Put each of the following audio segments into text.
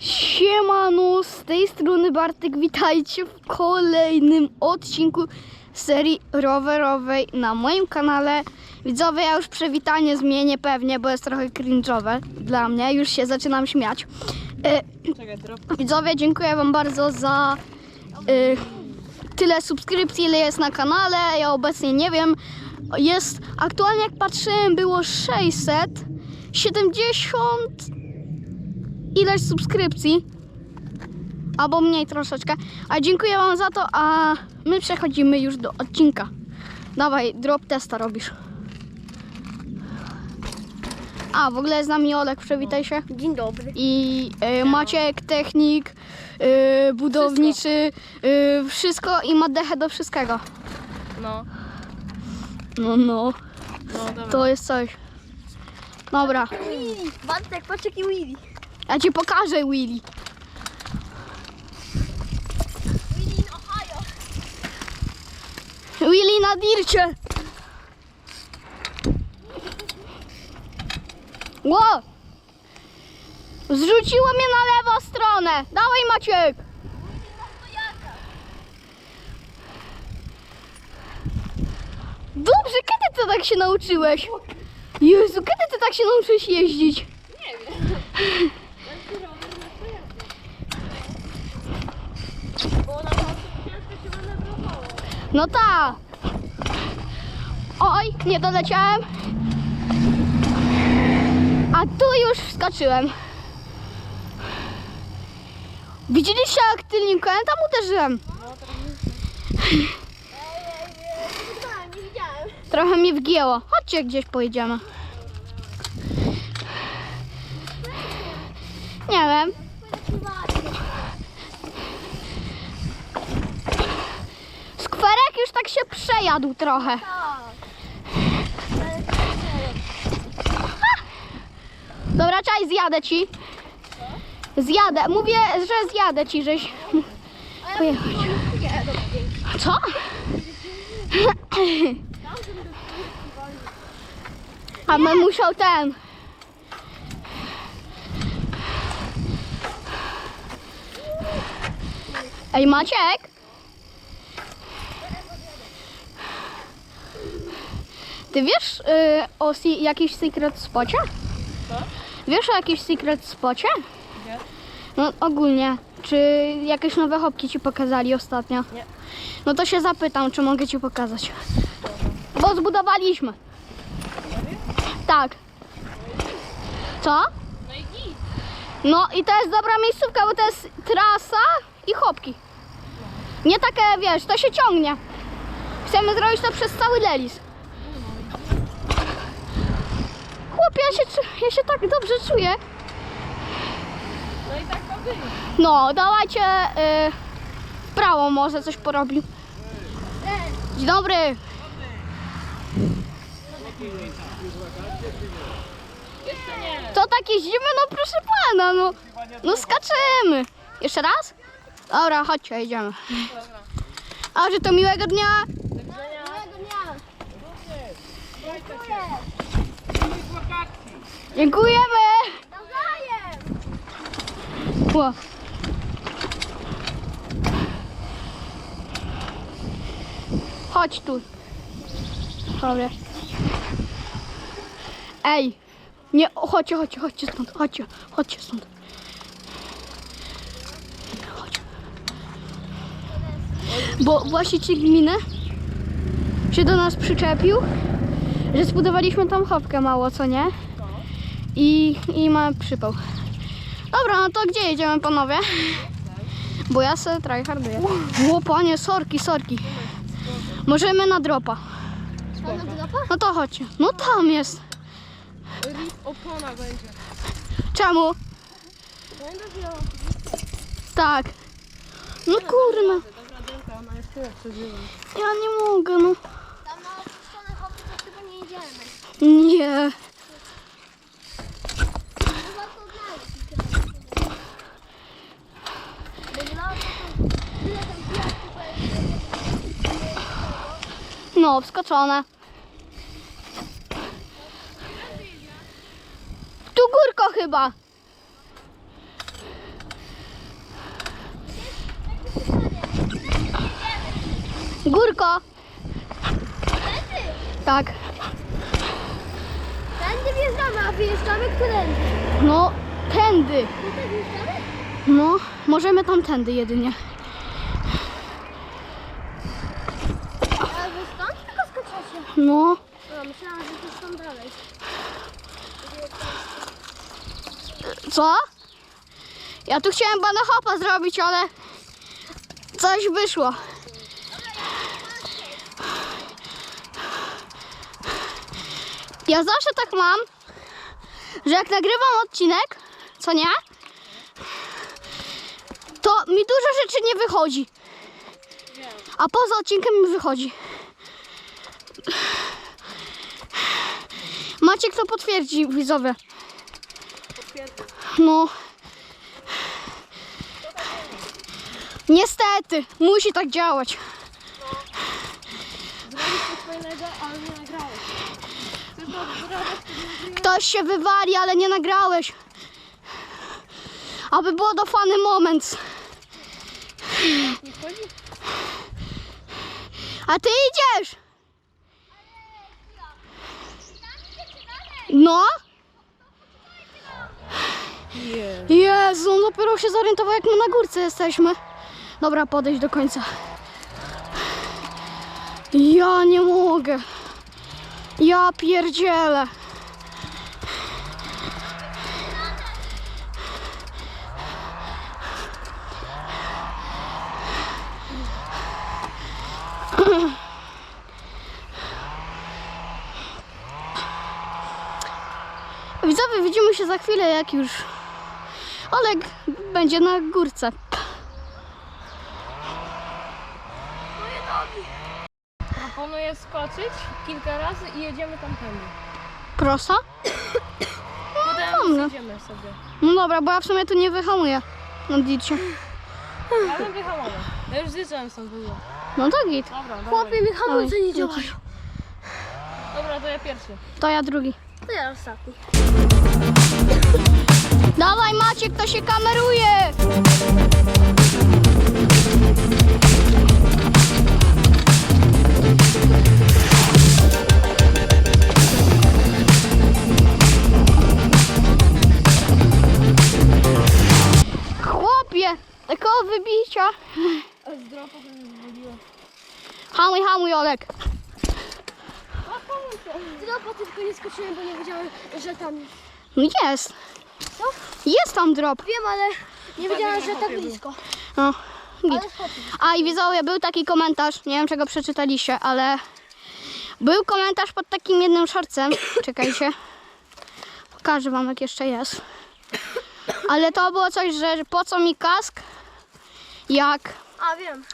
Siemano, z tej strony Bartek, witajcie w kolejnym odcinku serii rowerowej na moim kanale. Widzowie, ja już przywitanie zmienię pewnie, bo jest trochę cringe'owe dla mnie, już się zaczynam śmiać. E. Widzowie, dziękuję Wam bardzo za y, tyle subskrypcji, ile jest na kanale. Ja obecnie nie wiem. Jest aktualnie, jak patrzyłem, było 670 ileś subskrypcji. Albo mniej troszeczkę. A dziękuję Wam za to, a my przechodzimy już do odcinka. Dawaj, drop testa robisz. A, w ogóle jest z nami Olek, przywitaj się Dzień dobry. i y, Maciek, technik, y, budowniczy, y, wszystko i ma dechę do wszystkiego. No, No, no, no dobra. to jest coś. Dobra, Willy! Bartek, patrz jaki Willy. Ja ci pokażę Willy. Willy in Ohio. Willy na dircie. Ło! Zrzuciło mnie na lewą stronę. Dawaj Maciek. Dobrze, kiedy ty tak się nauczyłeś? Jezu, kiedy ty tak się nauczyłeś jeździć? Bo na to ciężko się manewrowało. No tak. Oj, nie doleciałem. A tu już wskoczyłem. Widzieliście jak tylnikiem tam uderzyłem? Trochę mnie wgięło. Chodźcie gdzieś pojedziemy. Nie wiem. Skwerek już tak się przejadł trochę. Dobra, czaj, zjadę ci. Zjadę. Mówię, że zjadę ci, żeś... Pojechać. Co? A my musiał ten. Ej, Maciek? Ty wiesz y, o si- jakimś secret spocie? Co? Wiesz o jakimś secret spocie? Nie. No ogólnie. Czy jakieś nowe hopki ci pokazali ostatnio? Nie. No to się zapytam, czy mogę ci pokazać. Bo zbudowaliśmy. Tak. Co? No i. No i to jest dobra miejscówka, bo to jest trasa i chopki. Nie takie, wiesz, to się ciągnie. Chcemy zrobić to przez cały Lelis. Chłopie, ja się, ja się tak dobrze czuję. No i tak ma być. No, dawajcie y, prawo może coś porobił. Dzień dobry. To tak jeździmy, no proszę pana, no. No skaczemy. Jeszcze raz? Dobra, chodźcie, jedziemy. Dobra. A, że to miłego dnia. Do widzenia. Dziękujemy. Ło. Chodź tu. Dobra. Ej. Nie, chodźcie, chodźcie, chodźcie stąd, chodźcie, chodźcie stąd. Chodź. Bo właściciel gminy się do nas przyczepił, że zbudowaliśmy tam chopkę mało, co nie? I, i ma przypał. Dobra, no to gdzie jedziemy panowie? Bo ja se tryharduję. O panie, sorki, sorki. Możemy na dropa. No to chodźcie. No tam jest. Rip opona będzie. Czemu? Tak. No kurna. Ja nie mogę, no. Tam na hopy to chyba nie idziemy. Nie. No, obskoczone. Tu górko chyba. Górko. Tak. Tędy wjeżdżamy, a wyjeżdżamy którędy? No, tędy. No, no możemy tam tędy jedynie. No, No, myślałam, że to stąd dalej. co? Ja tu chciałem bana hopa zrobić, ale coś wyszło. Ja zawsze tak mam, że jak nagrywam odcinek, co nie? To mi dużo rzeczy nie wychodzi. A poza odcinkiem mi wychodzi. Maciek to potwierdzi, widzowie. No. Niestety, musi tak działać. Ktoś się wywali, ale nie nagrałeś. Aby było dofany moment. Nie wchodzi? A ty idziesz. No? Jezu, on dopiero się zorientował, jak my na górce jesteśmy. Dobra, podejść do końca. Ja nie mogę. Ja pierdzielę. Widzowie, widzimy się za chwilę, jak już Olek będzie na górce. Proponuję skoczyć kilka razy i jedziemy tamtędy. Prosto? Potem dobra. jedziemy sobie. No dobra, bo ja w sumie tu nie wyhamuję na dicie. Ale wyhamowe. Ja już zjeżdżałem stąd ogóle. No to git. Dobra, Chłopie, dawaj. mi hamulce nie działają. Dobra, to ja pierwszy. To ja drugi. To ja ostatni. Dawaj Maciek, to się kameruje! Chłopie, takiego wybicia. Hamuj, hamuj Olek. Dropa tylko nie skoczyłem, bo nie wiedziałem, że tam... No jest. Jest tam drop. Wiem, ale nie wiedziałem, że tak blisko. No, git. Ale. A i widzowie, był taki komentarz, nie wiem czego przeczytaliście, ale był komentarz pod takim jednym szorcem. Czekajcie. Pokażę wam jak jeszcze jest. Ale to było coś, że po co mi kask, jak A wiem.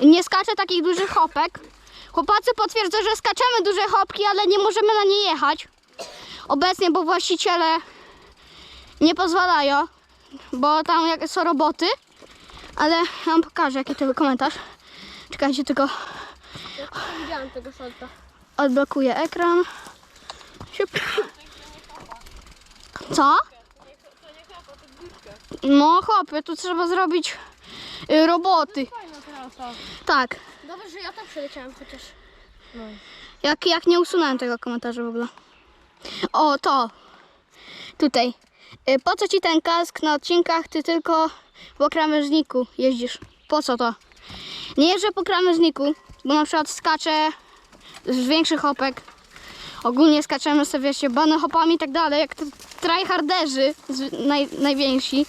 nie skaczę takich dużych hopek. Chłopacy potwierdzą, że skaczemy duże hopki, ale nie możemy na nie jechać. Obecnie, bo właściciele nie pozwalają, bo tam są roboty. Ale ja wam pokażę, jaki to był komentarz. Czekajcie, tylko Ja nie widziałem tego szalta. odblokuję ekran. Siup. Co? No chłopie, tu trzeba zrobić y, roboty. Fajna trasa. Tak. Dobrze, że ja tam przeleciałem chociaż. No. Jak, jak nie usunąłem tego komentarza w ogóle. O, to. Tutaj. Y, Po co ci ten kask na odcinkach? Ty tylko po krawężniku jeździsz. Po co to? Nie jeżdżę po krawężniku, bo na przykład skaczę z większych hopek. Ogólnie skaczemy sobie, wiecie, bany hopami i tak dalej, jak tryharderzy naj, najwięksi.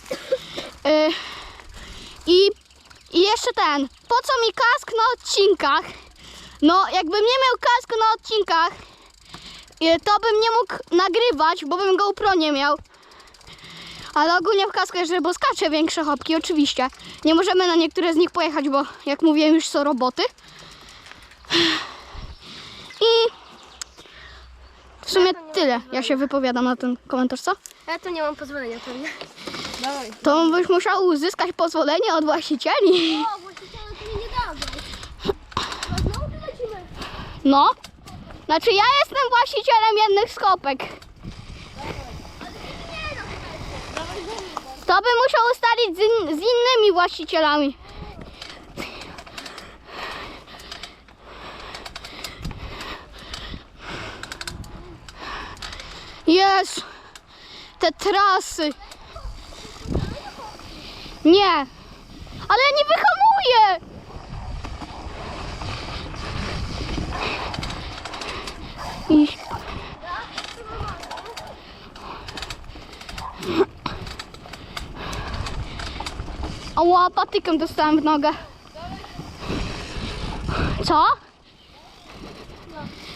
Y, i, I jeszcze ten. Po co mi kask na odcinkach? No, jakbym nie miał kasku na odcinkach, y, to bym nie mógł nagrywać, bo bym GoPro nie miał. Ale ogólnie w kasku jeżdżę, bo skaczę większe hopki, oczywiście. Nie możemy na niektóre z nich pojechać, bo jak mówiłem, już są roboty. I w sumie tyle. Ja się wypowiadam na ten komentarz, co? Ja to nie mam pozwolenia pewnie. Dawaj. To byś musiał uzyskać pozwolenie od właścicieli. O, właścicielu to mi nie dałeś. No, znowu tu lecimy. No. Znaczy ja jestem właścicielem jednych skopek. To by musiał ustalić z, in, z innymi właścicielami. Jest! Te trasy! Nie, ale ja nie wyhamuję. I... Ała, patykiem dostałem w nogę. Co?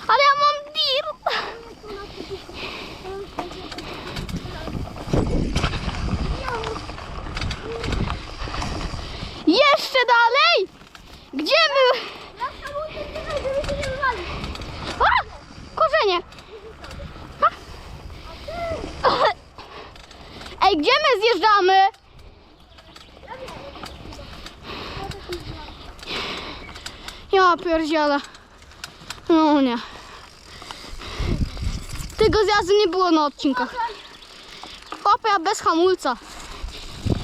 Ale ja mam dir. Dalej? Gdzie my? A! Korzenie. Ej, gdzie my zjeżdżamy? Ja pierdzielę. No nie. Tego zjazdu nie było na odcinkach. Ja bez hamulca.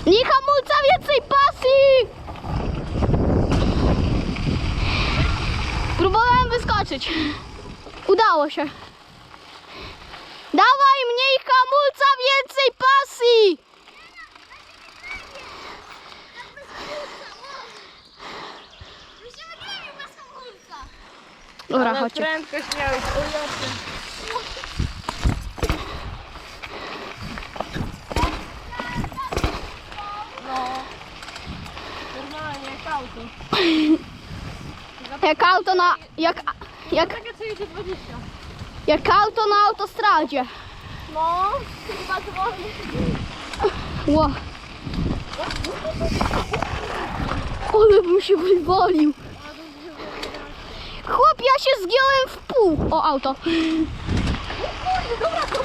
Nie hamulca, więcej pasji! Próbowałem wyskoczyć. Udało się. Dawaj mniej hamulca, więcej pasji! Dobra, chodźcie. prędkość miałeś, o jasne. No. Normalnie, jak auto. Jak auto na... Jak, jak, Takie co jedzie 20. jak auto na autostradzie. No, chyba to wolno. Ło. Ale bym się wywalił. Chłop, ja się zgiąłem w pół. O, auto. Co?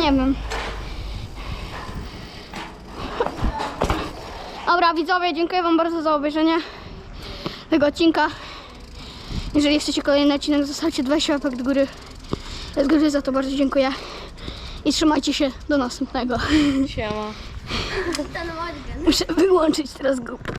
Nie wiem. Dobra, widzowie, dziękuję Wam bardzo za obejrzenie tego odcinka. Jeżeli chcecie kolejny odcinek, zostawcie 20 łapek do góry. Z góry za to bardzo dziękuję. I trzymajcie się do następnego. Siema. Muszę wyłączyć teraz grupę.